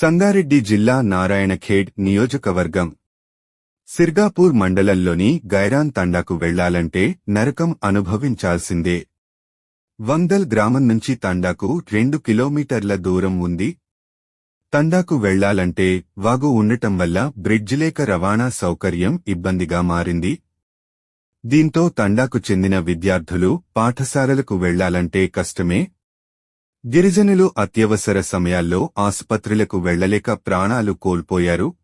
సంగారెడ్డి జిల్లా నారాయణఖేడ్ నియోజకవర్గం. సిర్గాపూర్ మండలంలోని గైరాన్ తండాకు వెళ్ళాలంటే నరకం అనుభవించాల్సిందే. వందల్ గ్రామం నుంచి తండాకు రెండు కిలోమీటర్ల దూరం ఉంది. తండాకు వెళ్ళాలంటే వాగు ఉండటం వల్ల బ్రిడ్జిలేక రవాణా సౌకర్యం ఇబ్బందిగా మారింది. దీంతో తండాకు చెందిన విద్యార్థులు పాఠశాలలకు వెళ్ళాలంటే కష్టమే గిరిజనులు అత్యవసర సమయాల్లో ఆసుపత్రులకు వెళ్ళలేక ప్రాణాలు కోల్పోయారు.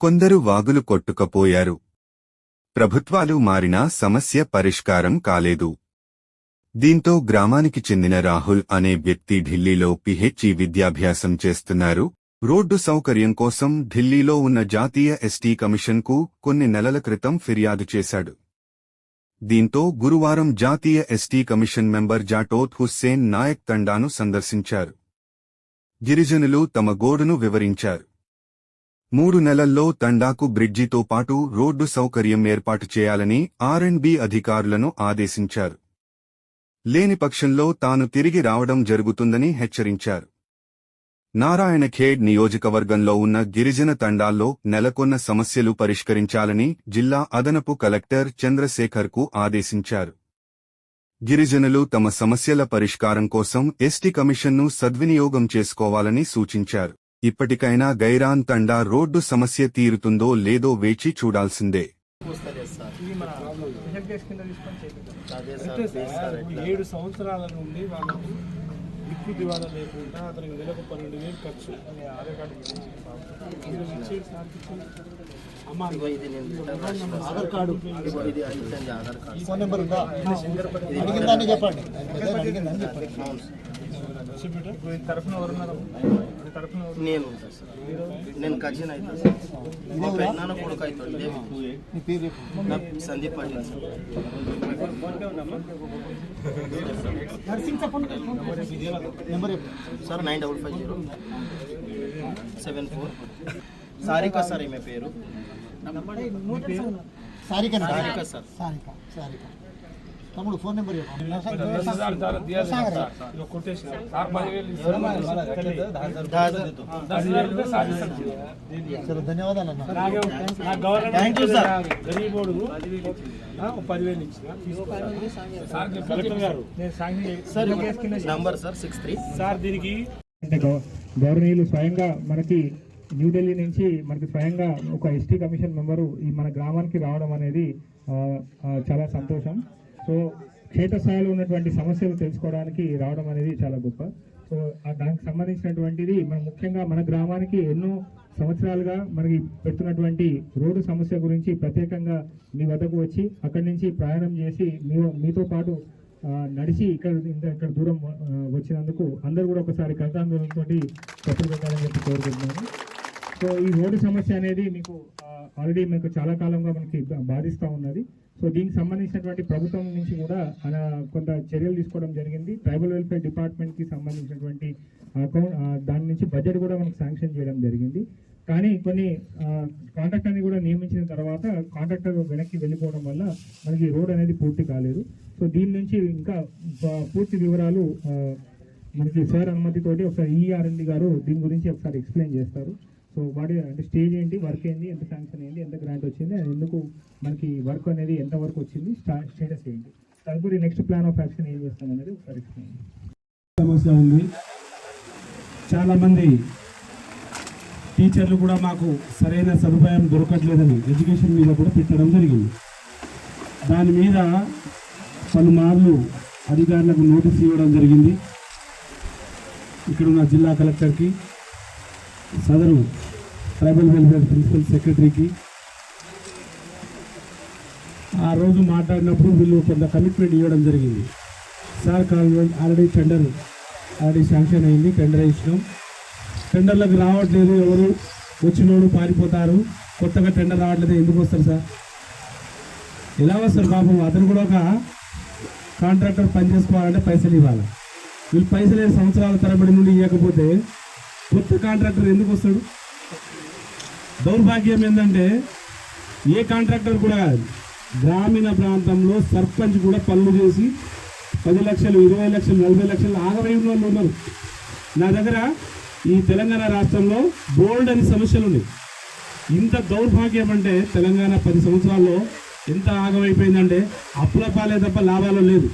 కొందరు వాగులు కొట్టుకపోయారు. ప్రభుత్వాలు మారినా సమస్య పరిష్కారం కాలేదు. దీంతో గ్రామానికి చెందిన రాహుల్ అనే వ్యక్తి ఢిల్లీలో పిహెచ్ఈ విద్యాభ్యాసం చేస్తున్నారు. రోడ్డు సౌకర్యం కోసం ఢిల్లీలో ఉన్న జాతీయ ఎస్టీ కమిషన్కు కొన్ని నెలల క్రితం ఫిర్యాదు చేశాడు. దీంతో గురువారం జాతీయ ST commission member Jatoth Hussain Naik తండాను సందర్శించారు. గిరిజనులు తమ గోడును వివరించారు. మూడు నెలల్లో తండాకు బ్రిడ్జితో పాటు రోడ్డు సౌకర్యం ఏర్పాటు చేయాలని ఆర్ఎండ్బి అధికారులను ఆదేశించారు. లేని పక్షంలో తాను తిరిగి రావడం జరుగుతుందని హెచ్చరించారు. నారాయణఖేడ్ నియోజకవర్గంలో ఉన్న గిరిజన తండాల్లో నెలకొన్న సమస్యలు పరిష్కరించాలని జిల్లా అదనపు కలెక్టర్ చంద్రశేఖర్కు ఆదేశించారు. గిరిజనులు తమ సమస్యల పరిష్కారం కోసం ఎస్టీ కమిషన్ను సద్వినియోగం చేసుకోవాలని సూచించారు. ఇప్పటికైనా గైరాన్ తండా రోడ్డు సమస్య తీరుతుందో లేదో వేచి చూడాల్సిందే. ఏడు సంవత్సరాల నుండి వాళ్ళకు దిక్కు దివాలా లేకుండా అతనికి నెలకు పన్నెండు వేలు ఖర్చు అనే Aadhaar card Aadhaar card. Phone number ఉందా? అడిగిందని చెప్పండి. చెప్పండి. తరఫున ఎవరున్నారు? తరఫున నేను ఉంటా సార్. నేను కజిన్ అవుతా సార్. మా పెద్దనాన్న కొడుకు అవుతాడు నీ పేరు చెప్పు. నా Sandeep Patil sir. Sir nine double five zero seven four. Sarika sir ఈమె పేరు. సారిక. సారిక సార్. సారిక సారిక. తమ్ముడు ఫోన్ నెంబర్ ధన్యవాదాలు అన్న. Thank you sir. గరీబోడు పదివేలు number sir six three. Sir దీనికి గౌరవనీయులు స్వయంగా మనకి న్యూఢిల్లీ నుంచి మనకి స్వయంగా ఒక ఎస్టీ కమిషన్ మెంబరు ఈ మన గ్రామానికి రావడం అనేది చాలా సంతోషం. సో క్షేత్రస్థాయిలో ఉన్నటువంటి సమస్యలు తెలుసుకోవడానికి రావడం అనేది చాలా గొప్ప. సో దానికి సంబంధించినటువంటిది మనం ముఖ్యంగా మన గ్రామానికి ఎన్నో సంవత్సరాలుగా మనకి పెడుతున్నటువంటి రోడ్డు సమస్య గురించి ప్రత్యేకంగా మీ వద్దకు వచ్చి అక్కడి నుంచి ప్రయాణం చేసి మీ మీతో పాటు నడిచి ఇక్కడ ఇంత ఇక్కడ దూరం వచ్చినందుకు అందరూ కూడా ఒకసారి కలతాందోళనతో చర్చలు పెట్టాలని చెప్పి కోరుకుంటున్నాను. సో ఈ రోడ్డు సమస్య అనేది మీకు ఆల్రెడీ మీకు చాలా కాలంగా మనకి బాధిస్తూ ఉన్నది. సో దీనికి సంబంధించినటువంటి ప్రభుత్వం నుంచి కూడా కొంత చర్యలు తీసుకోవడం జరిగింది. ట్రైబల్ వెల్ఫేర్ డిపార్ట్మెంట్కి సంబంధించినటువంటి అకౌంట్ దాని నుంచి బడ్జెట్ కూడా మనకి శాంక్షన్ చేయడం జరిగింది. కానీ కొన్ని కాంట్రాక్టర్ని కూడా నియమించిన తర్వాత కాంట్రాక్టర్ వెనక్కి వెళ్ళిపోవడం వల్ల మనకి రోడ్ అనేది పూర్తి కాలేదు. సో దీని నుంచి ఇంకా పూర్తి వివరాలు మనకి సార్ అనుమతితోటి ఒకసారి ఈఆర్ఎండి గారు దీని గురించి ఒకసారి ఎక్స్ప్లెయిన్ చేస్తారు. సో వాటి అంటే స్టేజ్ ఏంటి వర్క్ ఏంటి ఎంత శాంక్షన్ అయింది ఎంత గ్రాంట్ వచ్చింది అది ఎందుకు మనకి వర్క్ అనేది ఎంత వరకు వచ్చింది స్టేటస్ ఏంటి. తదుపరి నెక్స్ట్ ప్లాన్ ఆఫ్ యాక్షన్ ఏం చేస్తాం అనేది ఒకసారి ఎక్స్ప్లెయిన్ సమస్య ఉంది. చాలామంది టీచర్లు కూడా మాకు సరైన సదుపాయం దొరకట్లేదని ఎడ్యుకేషన్ మీద కూడా పెట్టడం జరిగింది. దాని మీద పలుమార్లు అధికారులకు నోటీస్ ఇవ్వడం జరిగింది. ఇక్కడ ఉన్న జిల్లా కలెక్టర్కి సదరు ట్రైబల్ వెల్ఫేర్ ప్రిన్సిపల్ సెక్రటరీకి. ఆ రోజు మాట్లాడినప్పుడు వీళ్ళు కొంత కమిట్మెంట్ ఇవ్వడం జరిగింది. Sir convent already tender. Already sanction అయింది. టెండర్ ఇచ్చినాం టెండర్లకు రావట్లేదు. ఎవరు వచ్చినోడు పారిపోతారు. కొత్తగా టెండర్ రావట్లేదు. ఎందుకు వస్తారు సార్? ఎలా వస్తారు పాపం? అతను కూడా ఒక కాంట్రాక్టర్ పని చేసుకోవాలంటే పైసలు ఇవ్వాలి. వీళ్ళు పైసలు సంవత్సరాల తరబడి నుండి ఇవ్వకపోతే కొత్త కాంట్రాక్టర్ ఎందుకు వస్తాడు? దౌర్భాగ్యం ఏంటంటే ఏ కాంట్రాక్టర్ కూడా కాదు గ్రామీణ ప్రాంతంలో సర్పంచ్ కూడా పనులు చేసి పది లక్షలు ఇరవై లక్షలు నలభై లక్షలు ఆగవై ఉన్న వాళ్ళు ఉన్నారు. నా దగ్గర ఈ తెలంగాణ రాష్ట్రంలో బోల్డ్ అని సమస్యలు ఉన్నాయి. ఇంత దౌర్భాగ్యం అంటే తెలంగాణ పది సంవత్సరాల్లో ఎంత ఆగమైపోయిందంటే అప్పుల పాలే తప్ప లాభాలు లేదు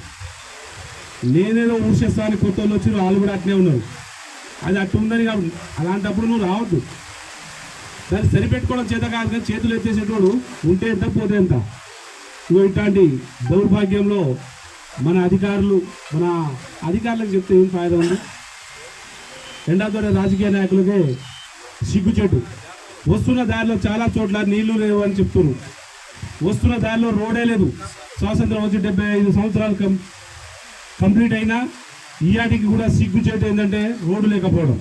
నేనేదో ఊర్చేస్తాను కొత్త వాళ్ళు వచ్చి వాళ్ళు కూడా అట్లే ఉన్నారు. అది అట్టుందని ఉందని కాదు. అలాంటప్పుడు నువ్వు రావద్దు. దాన్ని సరిపెట్టుకోవడం చేత కాదు కానీ చేతులు ఎత్తేసేటోడు ఉంటే ఎంత పోతే ఎంత? ఇగో ఇట్లాంటి దౌర్భాగ్యంలో మన అధికారులు మన అధికారులకు చెప్తే ఏం ఫాయిదా ఉంది? ఎండాతో రాజకీయ నాయకులకే సిగ్గుచెట్టు వస్తున్న దారిలో చాలా చోట్ల నీళ్ళు లేవు అని చెప్తున్నారు వస్తున్న దారిలో రోడే లేదు. స్వాతంత్రం వచ్చి డెబ్బై ఐదు సంవత్సరాలు కంప్లీట్ అయినా ఈయాటికి కూడా సిగ్గుచేటు ఏంటంటే రోడ్డు లేకపోవడం.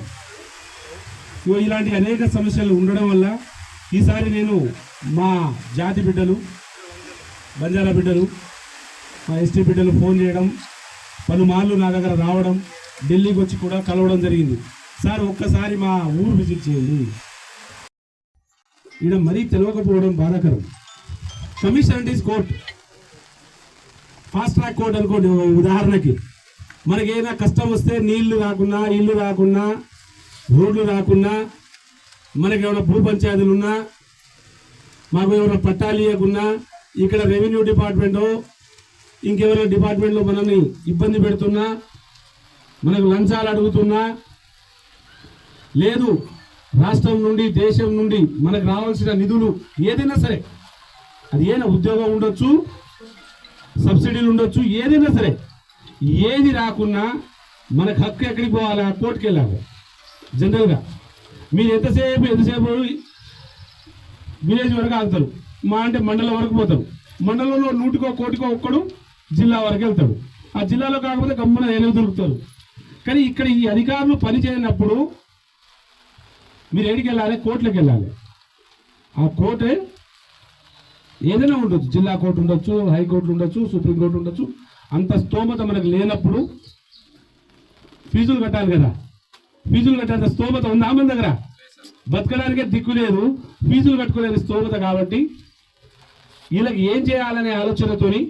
ఇగో ఇలాంటి అనేక సమస్యలు ఉండడం వల్ల ఈసారి నేను మా జాతి బిడ్డలు బంజారా బిడ్డలు మా ఎస్టీ బిడ్డలు ఫోన్ చేయడం పలుమార్లు నా దగ్గర రావడం ఢిల్లీకి వచ్చి కూడా కలవడం జరిగింది. సార్ ఒక్కసారి మా ఊరు విజిట్ చేయండి. ఈయన మరీ తెలియకపోవడం బాధాకరం. కమిషన్ అంటే కోర్ట్. ఫాస్ట్ ట్రాక్ కోర్ట్ అనుకోండి ఉదాహరణకి. మనకి ఏదైనా కష్టం వస్తే నీళ్ళు రాకున్నా ఇల్లు రాకున్నా రోడ్లు రాకున్నా మనకి ఏమైనా భూ పంచాయతీలు ఉన్నా మాకు ఏమైనా పట్టాలు ఇవ్వకున్నా ఇక్కడ రెవెన్యూ డిపార్ట్మెంటు ఇంకెవరైనా డిపార్ట్మెంట్లో మనల్ని ఇబ్బంది పెడుతున్నా మనకు లంచాలు అడుగుతున్నా లేదు రాష్ట్రం నుండి దేశం నుండి మనకు రావాల్సిన నిధులు ఏదైనా సరే అది ఏదైనా ఉద్యోగం ఉండొచ్చు సబ్సిడీలు ఉండొచ్చు ఏదైనా సరే ఏది రాకున్నా మనకు హక్కు ఎక్కడికి పోవాలా? కోర్టుకి వెళ్ళాలి. జనరల్గా. మీరు ఎంతసేపు ఎంతసేపు విలేజ్ వరకు ఆగుతారు? మా అంటే మండలం వరకు పోతారు. మండలంలో నూటికో కోటికో ఒక్కడు జిల్లా వరకు వెళ్తాడు. ఆ జిల్లాలో కాకపోతే గమ్మున ఏనుగు దొరుకుతారు. కానీ ఇక్కడ ఈ అధికారులు పనిచేయనప్పుడు మీరు ఎడికి వెళ్ళాలి? కోర్టులకు వెళ్ళాలి. ఆ కోర్టే ఏదైనా ఉండొచ్చు. జిల్లా కోర్టు ఉండొచ్చు హైకోర్టు ఉండొచ్చు సుప్రీంకోర్టు ఉండొచ్చు. అంత స్తోమత మనకు లేనప్పుడు ఫీజులు కట్టాలి కదా. ఫీజులు కట్టాల్సిన స్తోమత ఉందా మన దగ్గర? బతకడానికే దిక్కు లేదు. ఫీజులు కట్టుకోలేని స్తోమత కాబట్టి వీళ్ళకి ఏం చేయాలనే ఆలోచనతోని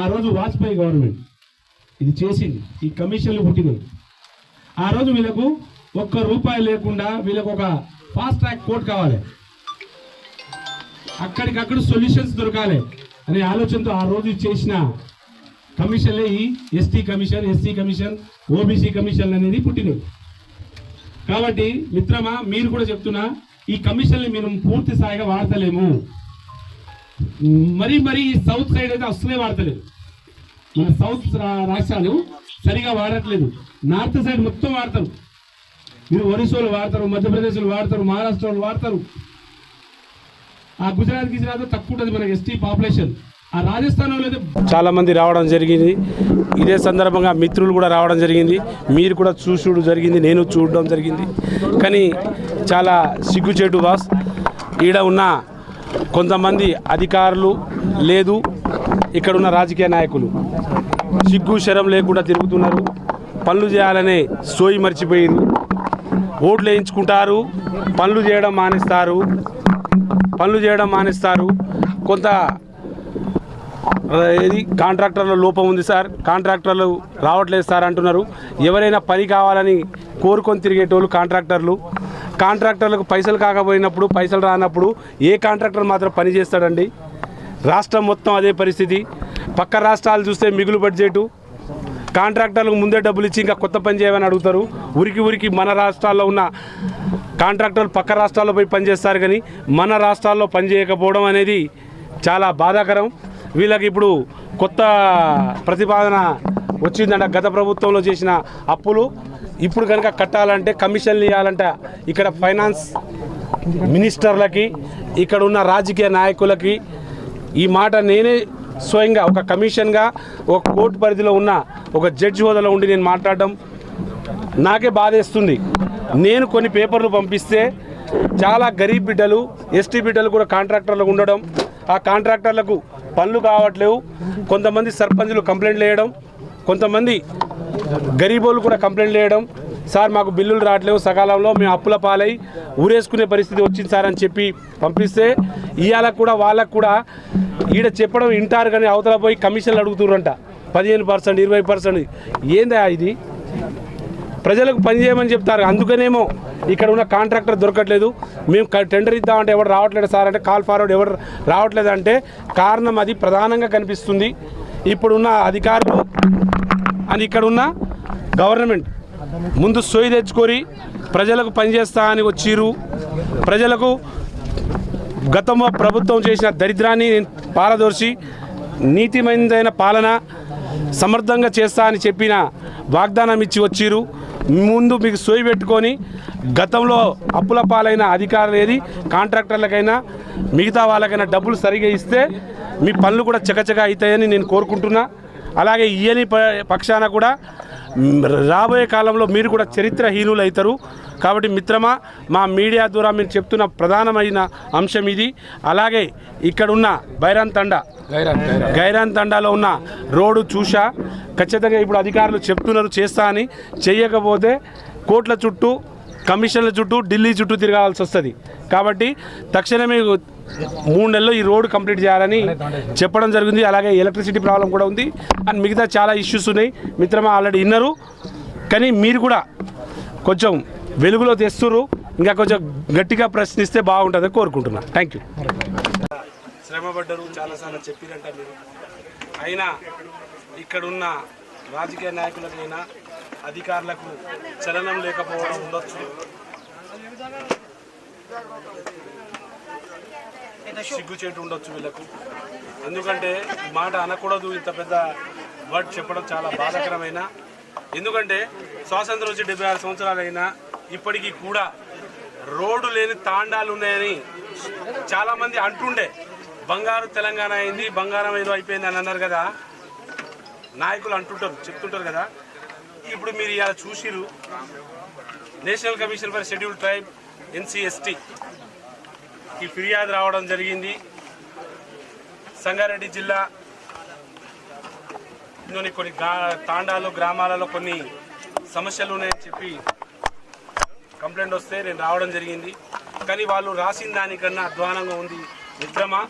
ఆ రోజు వాజ్పేయి గవర్నమెంట్ ఇది చేసింది. ఈ కమిషన్లు పుట్టినవి. ఆ రోజు వీళ్ళకు ఒక్క రూపాయి లేకుండా వీళ్ళకు ఒక ఫాస్ట్ ట్రాక్ కోర్టు కావాలి. అక్కడికక్కడ సొల్యూషన్స్ దొరకాలి అనే ఆలోచనతో ఆ రోజు చేసిన కమిషన్లే ఈ ST commission SC commission OBC commission అనేది పుట్టినవి. కాబట్టి మిత్రమా మీరు కూడా చెప్తున్నా ఈ కమిషన్ని మీరు పూర్తి స్థాయిగా వాడతలేము. మరి మరి ఈ సౌత్ సైడ్ అయితే అసలే వాడతలేదు. మన సౌత్ రా- రాష్ట్రాలు సరిగా వాడట్లేదు. నార్త్ సైడ్ మొత్తం వాడతారు. మీరు ఒరిస్సాలో వాడతారు మధ్యప్రదేశ్లో వాడతారు మహారాష్ట్రలో వాడతారు. ఆ గుజరాత్ గుజరాత్ తక్కువ ఉంటుంది మనకి ఎస్టీ పాపులేషన్. ఆ రాజస్థాన్లో చాలా మంది రావడం జరిగింది. ఇదే సందర్భంగా మిత్రులు కూడా రావడం జరిగింది. మీరు కూడా చూసుడు జరిగింది. నేను చూడడం జరిగింది. కానీ చాలా సిగ్గుచేటు బాస్. ఈడ ఉన్న కొంతమంది అధికారులు లేదు. ఇక్కడ ఉన్న రాజకీయ నాయకులు. సిగ్గు శరం లేకుండా తిరుగుతున్నారు. పనులు చేయాలనే సోయి మర్చిపోయింది ఓట్లు వేయించుకుంటారు. పనులు చేయడం మానేస్తారు. పనులు చేయడం మానేస్తారు. కొంత ఏది? కాంట్రాక్టర్ల లోపం ఉంది సార్. కాంట్రాక్టర్లు రావట్లేదు సార్ అంటున్నారు. ఎవరైనా పని కావాలని కోరుకొని తిరిగేటోళ్ళు కాంట్రాక్టర్లు. కాంట్రాక్టర్లకు పైసలు కాకపోయినప్పుడు పైసలు రానప్పుడు ఏ కాంట్రాక్టర్ మాత్రం పని చేస్తాడండి? రాష్ట్రం మొత్తం అదే పరిస్థితి. పక్క రాష్ట్రాలు చూస్తే మిగులు బడ్జెటు. కాంట్రాక్టర్లకు ముందే డబ్బులు ఇచ్చి ఇంకా కొత్త పని చేయమని అడుగుతారు. ఉరికి ఉరికి మన రాష్ట్రాల్లో ఉన్న కాంట్రాక్టర్లు పక్క రాష్ట్రాల్లో పోయి పనిచేస్తారు కానీ మన రాష్ట్రాల్లో పనిచేయకపోవడం అనేది చాలా బాధాకరం. వీళ్ళకి ఇప్పుడు కొత్త ప్రతిపాదన వచ్చిందంట. గత ప్రభుత్వంలో చేసిన అప్పులు ఇప్పుడు కనుక కట్టాలంటే కమిషన్లు ఇవ్వాలంట. ఇక్కడ ఫైనాన్స్ మినిస్టర్లకి ఇక్కడ ఉన్న రాజకీయ నాయకులకి ఈ మాట నేనే స్వయంగా ఒక కమిషన్గా ఒక కోర్టు పరిధిలో ఉన్న ఒక జడ్జి హోదాలో ఉండి నేను మాట్లాడడం నాకే బాధేస్తుంది. నేను కొన్ని పేపర్లు పంపిస్తే చాలా గరీబ్ బిడ్డలు ఎస్టీ బిడ్డలు కూడా కాంట్రాక్టర్లకు ఉండడం ఆ కాంట్రాక్టర్లకు పనులు కావట్లేవు. కొంతమంది సర్పంచులు కంప్లైంట్లు వేయడం కొంతమంది గరీబోళ్ళు కూడా కంప్లైంట్లు వేయడం సార్ మాకు బిల్లులు రావట్లేవు సకాలంలో మేము అప్పుల పాలై ఊరేసుకునే పరిస్థితి వచ్చింది సార్ అని చెప్పి పంపిస్తే ఇవాళ కూడా వాళ్ళకు కూడా ఈడ చెప్పడం వింటారు కానీ అవతల పోయి కమిషన్లు అడుగుతుర్రంట. పదిహేను పర్సెంట్ ఇరవై పర్సెంట్. ఏందా ఇది? ప్రజలకు పని చేయమని చెప్తారు. అందుకనేమో ఇక్కడ ఉన్న కాంట్రాక్టర్ దొరకట్లేదు. మేము క- టెండర్ ఇద్దామంటే ఎవరు రావట్లేదు సార్ అంటే కాల్ ఫార్వర్డ్ ఎవరు రావట్లేదు అంటే కారణం అది ప్రధానంగా కనిపిస్తుంది. ఇప్పుడున్న అధికారులు అని ఇక్కడ ఉన్న గవర్నమెంట్ ముందు సొయ్యి తెచ్చుకొని ప్రజలకు పనిచేస్తా అని వచ్చిరు ప్రజలకు గతంలో ప్రభుత్వం చేసిన దరిద్రాన్ని పారదోర్చి నీతిమైనదైన పాలన సమర్థంగా చేస్తా అని చెప్పిన వాగ్దానం ఇచ్చి వచ్చిరు ముందు మీకు సోయి పెట్టుకొని గతంలో అప్పుల పాలైన అధికారులు ఏది? కాంట్రాక్టర్లకైనా మిగతా వాళ్ళకైనా డబ్బులు సరిగా ఇస్తే మీ పనులు కూడా చకచక అవుతాయని నేను కోరుకుంటున్నా. అలాగే ఇయని ప- పక్షాన కూడా రాబోయే కాలంలో మీరు కూడా చరిత్రహీనులు అవుతారు కాబట్టి మిత్రమా మా మీడియా ద్వారా మీరు చెప్తున్న ప్రధానమైన అంశం ఇది. అలాగే ఇక్కడున్న బైరాన్ తండా. గైరాన్ తండాలో ఉన్న రోడ్డు చూసా ఖచ్చితంగా ఇప్పుడు అధికారులు చెప్తున్నారు చేస్తా అని. చేయకపోతే కోట్ల చుట్టూ కమిషన్ల చుట్టూ ఢిల్లీ చుట్టూ తిరగాల్సి వస్తుంది. కాబట్టి తక్షణమే మూడు నెలల్లో ఈ రోడ్డు కంప్లీట్ చేయాలని చెప్పడం జరిగింది. అలాగే ఎలక్ట్రిసిటీ ప్రాబ్లం కూడా ఉంది. అండ్ మిగతా చాలా ఇష్యూస్ ఉన్నాయి. మిత్రమా ఆల్రెడీ విన్నారు కానీ మీరు కూడా కొంచెం వెలుగులో తెస్తురు ఇంకా కొంచెం గట్టిగా ప్రశ్నిస్తే బాగుంటుందని కోరుకుంటున్నా. థ్యాంక్ యూ శ్రమపడ్డరు చాలాసార్లు చెప్పిరంట మీరు. అయినా ఇక్కడున్న రాజకీయ నాయకులకైనా అధికారులకు చలనం లేకపోవడం ఉండొచ్చు. సిగ్గుచేటు ఉండొచ్చు వీళ్ళకు. ఎందుకంటే మాట అనకూడదు ఇంత పెద్ద వర్డ్ చెప్పడం చాలా బాధాకరమైన. ఎందుకంటే స్వాతంత్రం వచ్చి డెబ్బై ఆరు సంవత్సరాలైనా ఇప్పటికీ కూడా రోడ్డు లేని తాండాలు ఉన్నాయని చాలా మంది అంటుండే. బంగారు తెలంగాణ అయింది బంగారం ఏదో అయిపోయింది అని అన్నారు కదా. నాయకులు అంటుంటారు చెప్తుంటారు కదా. ఇప్పుడు మీరు ఇలా చూసిరు national commission for scheduled tribe NCST ఫిర్యాదు రావడం జరిగింది. సంగారెడ్డి జిల్లా లోని కొన్ని తాండాలు గ్రామాలలో కొన్ని సమస్యలు ఉన్నాయని చెప్పి కంప్లైంట్ వస్తే నేను రావడం జరిగింది. కానీ వాళ్ళు రాసిన దానికన్నా అధ్వానంగా ఉంది. నిద్రమా